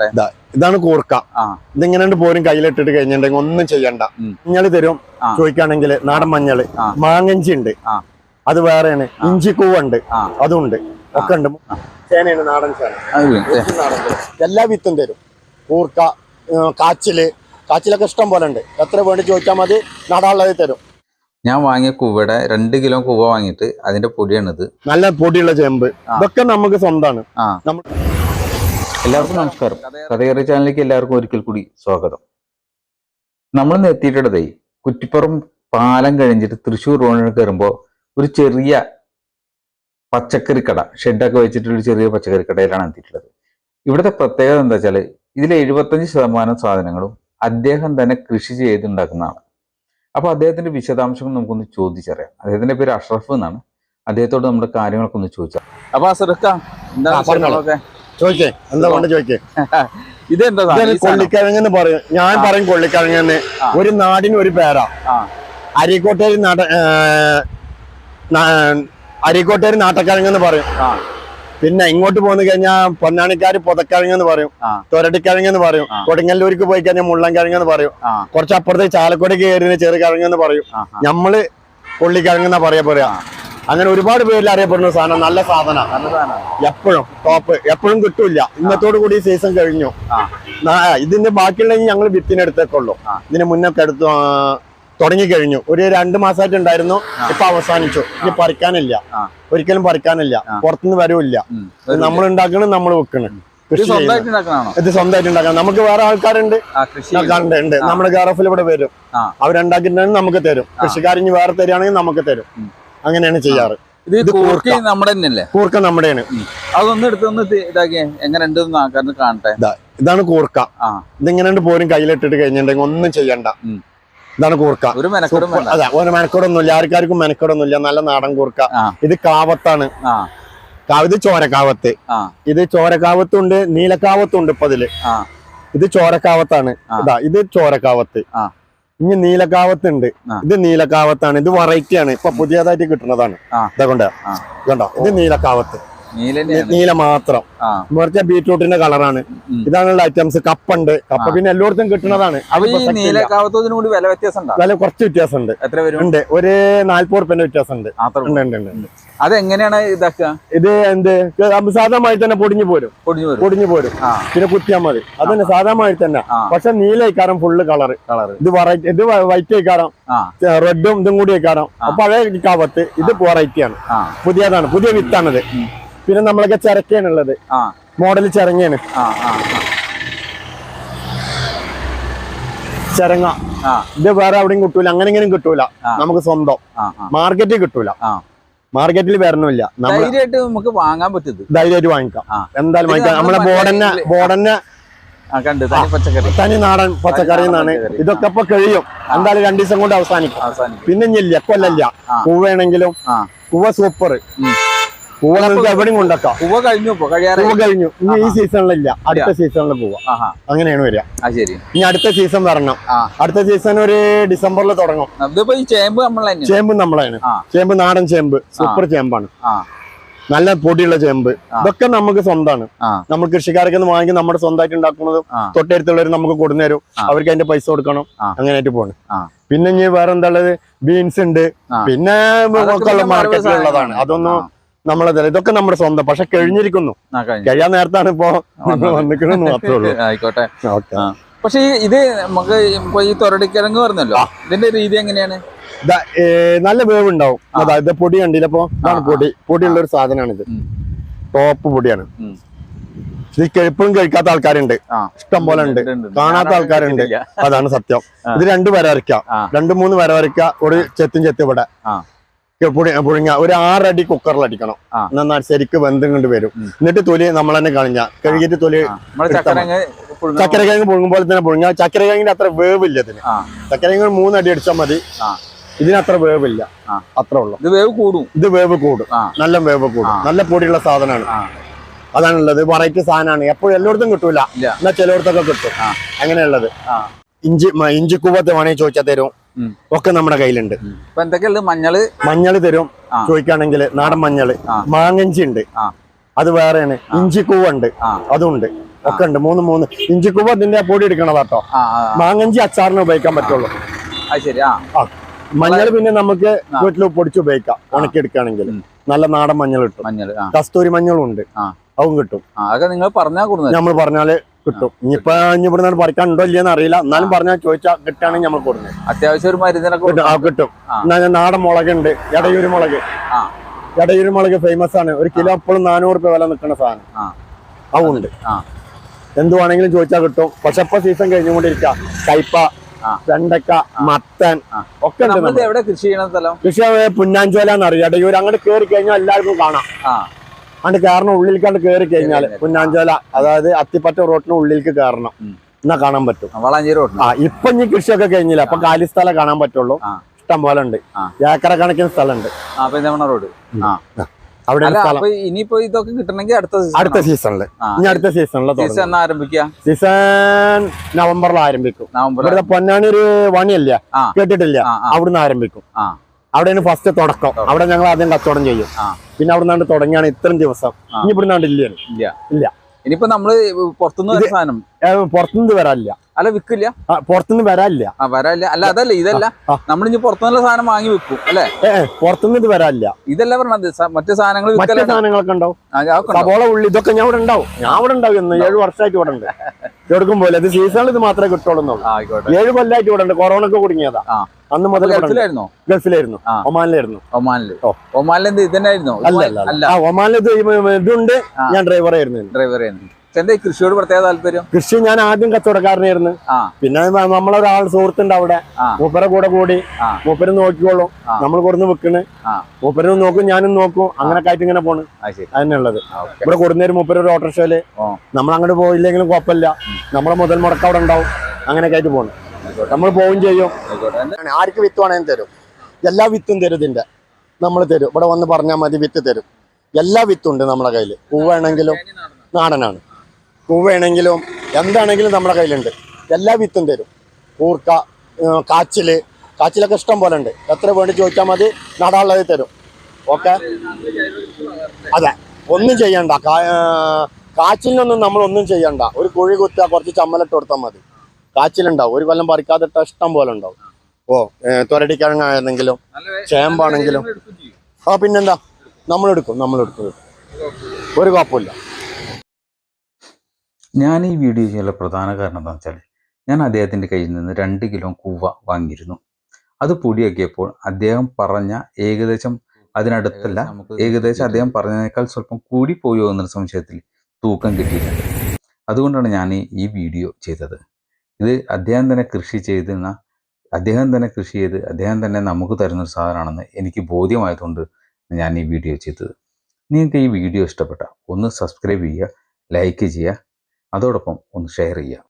ഇതാ, ഇതാണ് കൂർക്ക. ഇതിങ്ങനെ പോരും കയ്യിലിട്ടിട്ട് കഴിഞ്ഞിട്ടുണ്ടെങ്കിൽ ഒന്നും ചെയ്യണ്ട. മഞ്ഞൾ തരും. ചോദിക്കാണെങ്കിൽ ചോദിക്കുകയാണെങ്കിൽ നാടൻ മഞ്ഞൾ. മാങ്ങഞ്ചി ഉണ്ട് അത് വേറെയാണ്. ഇഞ്ചിക്കൂവുണ്ട് അതുണ്ട്. ഒക്കെ ഉണ്ട്. ചേനയാണ് നാടൻ ചേന. എല്ലാ വിത്തും തരും. കൂർക്ക കാച്ചിൽ. കാച്ചിലൊക്കെ ഇഷ്ടം പോലെ ഉണ്ട്. എത്ര വേണ്ടി ചോദിച്ചാൽ മതി. നടാനുള്ളത് തരും. ഞാൻ വാങ്ങിയ കൂവയുടെ രണ്ട് കിലോ കൂവ വാങ്ങിയിട്ട് അതിന്റെ പൊടിയാണിത്. നല്ല പൊടിയുള്ള ചേമ്പ്. ഇതൊക്കെ നമുക്ക് സ്വന്തമാണ് നമ്മൾ എല്ലാവർക്കും നമസ്കാരം. കഥകറി ചാനലിലേക്ക് എല്ലാവർക്കും ഒരിക്കൽ കൂടി സ്വാഗതം. നമ്മൾ ഇന്ന് എത്തിയിട്ടുള്ളത് കുറ്റിപ്പുറം പാലം കഴിഞ്ഞിട്ട് തൃശ്ശൂർ റോഡിന് കയറുമ്പോൾ ഒരു ചെറിയ പച്ചക്കറി കട ഷെഡൊക്കെ വെച്ചിട്ടുള്ള ഒരു ചെറിയ പച്ചക്കറി കടയിലാണ് എത്തിയിട്ടുള്ളത്. ഇവിടുത്തെ പ്രത്യേകത എന്താ വെച്ചാൽ ഇതിൽ എഴുപത്തഞ്ച് ശതമാനം സാധനങ്ങളും അദ്ദേഹം തന്നെ കൃഷി ചെയ്തുണ്ടാക്കുന്നതാണ് അപ്പോൾ അദ്ദേഹത്തിന്റെ വിശദാംശങ്ങൾ നമുക്കൊന്ന് ചോദിച്ചറിയാം. അദ്ദേഹത്തിന്റെ പേര് അഷ്റഫ് എന്നാണ്. അദ്ദേഹത്തോട് നമ്മുടെ കാര്യങ്ങളൊക്കെ ഒന്ന് ചോദിച്ചാൽ അപ്പൊ അസറക്ക എന്താ? ചോദിക്കേ എന്താ കൊണ്ട് ചോദിക്കേ? ഇതെന്താ? കൊള്ളിക്കിഴങ്ങെന്ന് പറയും. ഞാൻ പറയും കൊള്ളിക്കിഴങ്ങെന്ന്. ഒരു നാടിന് ഒരു പേരാ. അരീക്കോട്ടേരി നാട്ട അരീക്കോട്ടേരി നാട്ടക്കിഴങ്ങെന്ന് പറയും. പിന്നെ ഇങ്ങോട്ട് പോന്നു കഴിഞ്ഞാൽ പൊന്നാണിക്കാര് പൊതക്കിഴങ്ങെന്ന് പറയും. ആ. തൊരട്ടിക്കിഴങ്ങെന്ന് പറയും. കൊടുങ്ങല്ലൂർക്ക് പോയി കഴിഞ്ഞാൽ മുള്ളൻകിഴങ്ങെന്ന് പറയും. കുറച്ച് അപ്പുറത്ത് ചാലക്കുടി കയറിന് ചെറു കിഴങ്ങെന്ന് പറയും നമ്മൾ കൊള്ളിക്കിഴങ്ങെന്നാ പറയാ പറയാ. അങ്ങനെ ഒരുപാട് പേരിൽ അറിയപ്പെടുന്ന സാധനം നല്ല സാധന. എപ്പോഴും ടോപ്പ് എപ്പോഴും കിട്ടൂല ഇന്നത്തോടു കൂടി സീസൺ കഴിഞ്ഞു. ഇതിന്റെ ബാക്കിയുണ്ടെങ്കിൽ ഞങ്ങൾ വിത്തിനെടുത്തേക്കുള്ളൂ. ഇതിന് മുന്നൊക്കെ എടുത്തു തുടങ്ങിക്കഴിഞ്ഞു തുടങ്ങി കഴിഞ്ഞു. ഒരു രണ്ട് മാസമായിട്ട് ഉണ്ടായിരുന്നു. ഇപ്പൊ അവസാനിച്ചു. ഇനി പറിക്കാനില്ല. ഒരിക്കലും പറിക്കാനില്ല. പുറത്തുനിന്ന് വരവില്ല നമ്മൾ ഉണ്ടാക്കണം നമ്മൾ വെക്കണം. ഇത് സ്വന്തമായിട്ട് ഉണ്ടാക്കണാണോ ഇത് സ്വന്തമായിട്ട് ഉണ്ടാക്കണം. നമുക്ക് വേറെ ആൾക്കാരുണ്ട്. ഉണ്ട് നമ്മുടെ ഗാറഫിൽ ഇവിടെ വരും. അവരുണ്ടാക്കിട്ടുണ്ടെങ്കിൽ അവരുണ്ടാക്കിയിട്ടുണ്ടെങ്കിൽ നമുക്ക് തരും. കൃഷിക്കാരിഞ്ഞ് വേറെ തരികയാണെങ്കിൽ നമുക്ക് തരും. അങ്ങനെയാണ് ചെയ്യാറ്. ഇത് കൂർക്കി. നമ്മുടെ തന്നെയല്ലേ കൂർക്ക നമ്മുടെയാണ്. അതൊന്ന് എടുത്തൊന്ന് ഇതാക്കിയേ എങ്ങനെ ആൾക്കാരന് കാണട്ടെ. ഇതാ ഇതാണ് കൂർക്ക. ഇതിങ്ങനെ പോരും കയ്യിലിട്ടിട്ട് കഴിഞ്ഞിട്ടുണ്ടെങ്കിൽ ഒന്നും ചെയ്യണ്ട. ഇതാണ് കൂർക്ക. ഒരു അതെ ഒരു മെനക്കെടൊന്നുമില്ല. ആർക്കാർക്കും മെനക്കെടൊന്നുമില്ല. നല്ല നാടൻ കൂർക്ക. ഇത് കാവത്താണ്. ഇത് ചോരക്കാവത്ത്. ഇത് ചോരക്കാവത്തുണ്ട് നീലക്കാവത്തുണ്ട് ഇപ്പൊ ഇതിൽ ഇത് ചോരക്കാവത്താണ്. ഇതാ ഇത് ചോരക്കാവത്ത്. ഇനി നീലക്കാവത്തുണ്ട്. ഇത് നീലക്കാവത്താണ്. ഇത് വെറൈറ്റി ആണ്. ഇപ്പൊ പുതിയതായിട്ട് കിട്ടുന്നതാണ്. ഇതാ കൊണ്ട. കണ്ടോ? ഇത് നീലക്കാവത്ത്. നീല മാത്രം. മറിച്ച ബീറ്റ്റൂട്ടിന്റെ കളറാണ്. ഇതാണ് ഇതാണുള്ള ഐറ്റംസ് കപ്പുണ്ട്. കപ്പ പിന്നെ എല്ലായിടത്തും കിട്ടുന്നതാണ്. കൂടി വില വ്യത്യാസം ഉണ്ടോ വില കുറച്ച് വ്യത്യാസമുണ്ട്. എത്ര വരും? ഉണ്ട്. ഒരു നാല്പത് റുപ്യന്റെ വ്യത്യാസം ഉണ്ട് ഉണ്ട് ഉണ്ട് ഉണ്ട്. അതെങ്ങനെയാണ് ഇതാക്കുക? ഇത് എന്ത്? സാധാരണമായി തന്നെ പൊടിഞ്ഞു പോരും. പൊടിഞ്ഞു പോരും പൊടിഞ്ഞു പോരും. പിന്നെ കുത്തിയാൽ മതി. അത് തന്നെ സാധാരണമായി തന്നെ. പക്ഷെ നീല ഇക്കാരം ഫുള്ള് കളർ കളറ് ഇത് വെറൈറ്റി ഇത് വൈറ്റ് ഇക്കാരം ആ. റെഡും ഇതും കൂടി ഇക്കാരം ആ. പഴയ കാവത്ത്. ഇത് വെറൈറ്റിയാണ് പുതിയതാണ്. പുതിയ വിത്താണിത്. പിന്നെ നമ്മളൊക്കെ ചിരക്കയാണുള്ളത്. ആ. മോഡൽ ചിരങ്ങയാണ്. ചിരങ്ങ. ഇത് വേറെ എവിടെയും കിട്ടൂല. അങ്ങനെ ഇങ്ങനെയും കിട്ടൂല. നമുക്ക് സ്വന്തം. മാർക്കറ്റിൽ കിട്ടൂല. മാർക്കറ്റിൽ വരണമില്ല ധൈര്യമായിട്ട് നമുക്ക് വാങ്ങാൻ പറ്റുന്നത് ധൈര്യമായിട്ട് വാങ്ങിക്കാം. എന്തായാലും വാങ്ങിക്കാം. നമ്മളെ ബോർഡന്നെ ബോർഡന്നെ തനി നാടൻ പച്ചക്കറി എന്നാണ്. ഇതൊക്കെ ഇപ്പൊ കഴിയും. എന്തായാലും രണ്ടു ദിവസം കൊണ്ട് അവസാനിക്കും. പിന്നെ ഇല്ല കൊല്ലല്ല. പൂവേണെങ്കിലും പൂവ സൂപ്പർ. പൂവ നമുക്ക് എവിടെയും കൊണ്ടാക്കാം ഉവ കഴിഞ്ഞു പൂവ കഴിഞ്ഞു. ഇനി ഈ സീസണിലില്ല. അടുത്ത സീസണിൽ പോവാ. അങ്ങനെയാണ് വരിക. ശരി. ഇനി അടുത്ത സീസൺ വരണം. അടുത്ത സീസൺ ഒരു ഡിസംബറിൽ തുടങ്ങും. ചേമ്പ് ചേമ്പ് നമ്മളാണ് ചേമ്പ് നാടൻ ചേമ്പ് സൂപ്പർ ചേമ്പാണ്. നല്ല പൊടിയുള്ള ചേമ്പ്. ഇതൊക്കെ നമുക്ക് സ്വന്തമാണ് നമ്മൾ കൃഷിക്കാരൊക്കെ ഒന്ന് വാങ്ങി നമ്മുടെ സ്വന്തമായിട്ട് ഉണ്ടാക്കുന്നതും തൊട്ടടുത്തുള്ളവർ നമുക്ക് കൊടുന്നേരും. അവർക്ക് അതിന്റെ പൈസ കൊടുക്കണം. അങ്ങനെയായിട്ട് പോണ്. പിന്നെ ഇനി വേറെ എന്താ ഉള്ളത്? ബീൻസ് ഉണ്ട്. പിന്നെ മാർക്കറ്റിലുള്ളതാണ് അതൊന്നും ആ. നമ്മളെ ഇതൊക്കെ നമ്മുടെ സ്വന്തം. പക്ഷെ കഴിഞ്ഞിരിക്കുന്നു. കഴിയാൻ നേരത്താണ് ഇപ്പോ വന്നിക്കണെന്ന് മാത്രമേ ഉള്ളൂ. ആയിക്കോട്ടെ. പക്ഷെ ഇത് നമുക്ക് ഇപ്പൊ ഈ തൊരടിക്കിഴങ്ങ് പറഞ്ഞല്ലോ. ഇതിന്റെ രീതി എങ്ങനെയാണ്? നല്ല വേവ് ഉണ്ടാവും അതാ ഇത് പൊടി കണ്ടില്ല അപ്പൊ ഇതാണ് പൊടി. പൊടിയുള്ള ഒരു സാധനമാണിത് ഇത് ടോപ്പ് പൊടിയാണ്. ഇത് എപ്പോഴും കഴിക്കാത്ത ആൾക്കാരുണ്ട്. ഇഷ്ടം പോലെ ഉണ്ട്. കാണാത്ത ആൾക്കാരുണ്ട്. അതാണ് സത്യം. ഇത് രണ്ടു വര വരയ്ക്കാം. രണ്ടു മൂന്ന് വര വരയ്ക്കാം ഒരു ചെത്തും ചെത്ത് ഇവിടെ. പുഴുങ്ങ ഒരു ആറടി കുക്കറിൽ അടിക്കണം. എന്നാൽ ശരിക്ക് വെന്തും കൊണ്ട് വരും. എന്നിട്ട് തൊലി നമ്മൾ തന്നെ കളഞ്ഞ കഴുകിയിട്ട് തൊലി ചക്കരക്കിഴങ്ങ് പുഴുങ്ങുമ്പോൾ തന്നെ പുഴുങ്ങ. ചക്കരക്കിഴങ്ങിന് അത്ര വേവില്ല ഇതിന്. ചക്കരക്കിഴങ്ങ് മൂന്നടി അടിച്ചാൽ മതി. ഇതിന് അത്ര വേവില്ല. അത്രേ ഉള്ളൂ. ഇത് വേവ് കൂടും. ഇത് വേവ് കൂടും. നല്ല വേവ് കൂടും. നല്ല പൊടിയുള്ള സാധനമാണ്. അതാണുള്ളത്. വെറൈറ്റി സാധനമാണ്. എപ്പോഴും എല്ലായിടത്തും കിട്ടൂല. എന്നാ എന്നാൽ ചിലയിടത്തൊക്കെ കിട്ടും. അങ്ങനെയുള്ളത്. ഇഞ്ചി മ- ഇഞ്ചി കൂവത്ത് വേണമെങ്കിൽ ചോദിച്ചാൽ തരും. ഒക്കെ നമ്മുടെ കയ്യിലുണ്ട്. മഞ്ഞൾ? മഞ്ഞൾ തരും. ചോദിക്കാണെങ്കിൽ ചോദിക്കുകയാണെങ്കിൽ നാടൻ മഞ്ഞൾ. മാങ്ങഞ്ചി ഉണ്ട്. അത് വേറെയാണ്. ഇഞ്ചിക്കൂവുണ്ട് അതുണ്ട്. ഒക്കെ ഉണ്ട്. മൂന്ന് മൂന്ന്. ഇഞ്ചിക്കൂവ് അതിന്റെ പൊടി എടുക്കണതാട്ടോ. മാങ്ങഞ്ചി അച്ചാറിന് ഉപയോഗിക്കാൻ പറ്റുള്ളൂ. മഞ്ഞൾ പിന്നെ നമുക്ക് വീട്ടിൽ പൊടിച്ച് ഉപയോഗിക്കാം. ഉണക്കി എടുക്കുകയാണെങ്കിൽ നല്ല നാടൻ മഞ്ഞൾ കിട്ടും. കസ്തൂരി മഞ്ഞളും ഉണ്ട്. അതും കിട്ടും. അതൊക്കെ നിങ്ങൾ പറഞ്ഞാൽ നമ്മൾ പറഞ്ഞാൽ കിട്ടും. ഇനിയിപ്പോ ഇനി ഇവിടെ നിന്ന് പറിക്കാൻ ഉണ്ടോ ഇല്ലയെന്ന് അറിയില്ല. എന്നാലും പറഞ്ഞാൽ ചോദിച്ചാൽ കിട്ടുകയാണെങ്കിൽ നമ്മൾ കൊടുക്കുന്നത് അത്യാവശ്യം ഒരു മരുന്നിനൊക്കെ കിട്ടും. ആ കിട്ടും. ആ. എന്നാ ഞാൻ നാടൻ മുളകുണ്ട്. എടയൂര് മുളക്. എടയൂര് മുളക് ഫേമസ് ആണ്. ഒരു കിലോ എപ്പോഴും നാനൂറ് രൂപ വില നിൽക്കുന്ന സാധനം. അതുണ്ട് ആ. എന്ത് വേണമെങ്കിലും ചോദിച്ചാൽ കിട്ടും. പക്ഷെ ഇപ്പൊ സീസൺ കഴിഞ്ഞുകൊണ്ടിരിക്ക. കയ്പ. വെണ്ടക്ക മത്തൻ ഒക്കെ ഉണ്ട് കൃഷി ചെയ്യണ സ്ഥലം? കൃഷി പുന്നാഞ്ചോല എന്നറിയാം. എടയൂർ അങ്ങോട്ട് കയറി കഴിഞ്ഞാൽ എല്ലാവർക്കും കാണാം. ആ കാരണം കയറണം ഉള്ളിലേക്കാണ്ട് കയറി കഴിഞ്ഞാൽ. പുന്നാഞ്ചോല അതായത് അത്തിപ്പറ്റ റോട്ടിന് ഉള്ളിലേക്ക് കയറണം. എന്നാ കാണാൻ പറ്റും. ആ ഇപ്പൊ ഇനി കൃഷിയൊക്കെ കഴിഞ്ഞില്ല? അപ്പൊ കാലി സ്ഥലം കാണാൻ പറ്റുള്ളൂ. ഇഷ്ടം പോലെ ഉണ്ട്. ഏക്കറ കണക്കിന് സ്ഥലമുണ്ട്. റോഡ്. അവിടെ ഇനിയിപ്പോ ഇതൊക്കെ കിട്ടണമെങ്കിൽ അടുത്ത സീസണിൽ അടുത്ത? സീസണിൽ ഇനി അടുത്ത സീസണിൽ സീസൺ ആരംഭിക്കുക സീസൺ നവംബറിൽ ആരംഭിക്കും നവംബർ പൊന്നാനി ഒരു വണിയല്ലേ. കേട്ടിട്ടില്ല? അവിടുന്ന് ആരംഭിക്കും. അവിടെയാണ് ഫസ്റ്റ് തുടക്കം. അവിടെ ഞങ്ങൾ ആദ്യം കച്ചവടം ചെയ്യും. പിന്നെ അവിടെ നിന്നാണ്ട് തുടങ്ങിയാണ് ഇത്രയും ദിവസം. ഇനി ഇവിടുന്നാണ്ട് ഇല്ല ഇല്ല. ഇല്ല. ഇനിയിപ്പോ നമ്മൾ പുറത്തുനിന്ന് സാധനം? പുറത്തുനിന്ന് വരാനില്ല. അല്ല വിക്കില്ല? പുറത്തുനിന്ന് വരാനില്ല. വരാനില്ല. അല്ല അതല്ല ഇതല്ല. നമ്മൾ ഇനി പുറത്തുനിന്നുള്ള സാധനം വാങ്ങി വെക്കും അല്ലെ? പുറത്തുനിന്ന് ഇത് വരാനില്ല. ഇതല്ല പറഞ്ഞത് മറ്റു സാധനങ്ങൾ മറ്റു സാധനങ്ങളൊക്കെ ഉണ്ടാവും? സവോള ഉള്ളി ഇതൊക്കെ ഞാൻ ഇവിടെ ഉണ്ടാവും. ഞാൻ ഇവിടെ ഉണ്ടാവും എന്ന് ഏഴ് വർഷമായിട്ട് ഇവിടെ ഉണ്ട്. എടുക്കും പോലെ ഇത് സീസണിൽ ഇത് മാത്രമേ കിട്ടുള്ളൂ ഏഴ് കൊല്ലായിട്ട് ഇവിടെ ഉണ്ട്. കൊറോണ ഒക്കെ കുടുങ്ങിയതാ. അന്ന് മുതൽ ഗൾഫിലായിരുന്നോ? ഗൾഫിലായിരുന്നു. ഒമാനിലായിരുന്നു. ഒമാനിൽ. ഒമാനിൽ എന്ത് ഇതന്നായിരുന്നോ അല്ല ഒമാനിൽ ഇത് ഇതുണ്ട്. ഞാൻ ഡ്രൈവറായിരുന്നു ഡ്രൈവർ എന്താ കൃഷിയോട് പ്രത്യേക താല്പര്യം? കൃഷി ഞാൻ ആദ്യം കച്ചവടക്കാരനായിരുന്നു. പിന്നെ നമ്മളൊരാൾ സുഹൃത്തുണ്ട് അവിടെ. മൂപ്പരെ കൂടെ കൂടി. മൂപ്പരും നോക്കിക്കോളും. നമ്മൾ കൊടുന്ന് വെക്കണ് മൂപ്പരും നോക്കും ഞാനും നോക്കും. അങ്ങനെ ആയിട്ട് ഇങ്ങനെ പോണ്. അതന്നെയുള്ളത് അതിനുള്ളത് ഇവിടെ കൊടുന്നേരും മൂപ്പര് ഒരു ഓട്ടോറിക്ഷയിൽ. നമ്മൾ അങ്ങോട്ട് പോയില്ലെങ്കിലും കുഴപ്പമില്ല. നമ്മളെ മുതൽ മുടക്കം അവിടെ ഉണ്ടാവും. അങ്ങനെ ആയിട്ട് പോണ്. നമ്മൾ പോവും ചെയ്യും. ആർക്ക് വിത്ത് വേണേലും തരും. എല്ലാ വിത്തും തരും ഇതിന്റെ നമ്മൾ തരും. ഇവിടെ വന്ന് പറഞ്ഞാൽ മതി വിത്ത് തരും. എല്ലാ വിത്തും ഉണ്ട് നമ്മുടെ കയ്യിൽ. പൂവാണെങ്കിലും നാടനാണ്. പൂവാണെങ്കിലും എന്താണെങ്കിലും നമ്മുടെ കയ്യിലുണ്ട്. എല്ലാ വിത്തും തരും. കൂർക്ക കാച്ചിൽ കാച്ചിൽ. കാച്ചിലൊക്കെ ഇഷ്ടം പോലെ ഉണ്ട്. എത്ര വേണ്ടി ചോദിച്ചാൽ മതി. നടാനുള്ളത് തരും. ഓക്കെ? അതെ. ഒന്നും ചെയ്യണ്ട. കാച്ചിലിനൊന്നും നമ്മൾ ഒന്നും ചെയ്യണ്ട. ഒരു കുഴി കുത്തുക കുറച്ച് ചമ്മലിട്ട് കൊടുത്താൽ മതി. കാച്ചിലുണ്ടാവും. ഒരു കൊല്ലം പറിക്കാതിട്ട ഇഷ്ടം പോലെ ഉണ്ടാവും. ഓ തൊരടിക്കിഴങ്ങായിരുന്നെങ്കിലും ചേമ്പാണെങ്കിലും. ആ പിന്നെന്താ? നമ്മളെടുക്കും നമ്മളെടുക്കും. ഒരു കുഴപ്പമില്ല. ഞാൻ ഈ വീഡിയോ ചെയ്യാനുള്ള പ്രധാന കാരണം എന്താ വെച്ചാൽ ഞാൻ അദ്ദേഹത്തിന്റെ കയ്യിൽ നിന്ന് രണ്ട് കിലോ കൂവ വാങ്ങിയിരുന്നു. അത് പൊടിയാക്കിയപ്പോൾ അദ്ദേഹം പറഞ്ഞ ഏകദേശം അതിനടുത്തല്ല ഏകദേശം അദ്ദേഹം പറഞ്ഞതിനേക്കാൾ സ്വല്പം കൂടി പോയോ എന്നൊരു സംശയത്തിൽ തൂക്കം കിട്ടിയില്ല. അതുകൊണ്ടാണ് ഞാൻ ഈ- ഈ വീഡിയോ ചെയ്തത്. ഇത് അദ്ദേഹം തന്നെ കൃഷി ചെയ്തിരുന്ന അദ്ദേഹം തന്നെ കൃഷി ചെയ്ത് അദ്ദേഹം തന്നെ നമുക്ക് തരുന്ന ഒരു സാധനമാണെന്ന് എനിക്ക് ബോധ്യമായതുകൊണ്ട് ഞാൻ ഈ വീഡിയോ ചെയ്തത്. നിങ്ങൾക്ക് ഈ വീഡിയോ ഇഷ്ടപ്പെട്ട ഒന്ന് സബ്സ്ക്രൈബ് ചെയ്യുക ലൈക്ക് ചെയ്യുക അതോടൊപ്പം ഒന്ന് ഷെയർ ചെയ്യുക.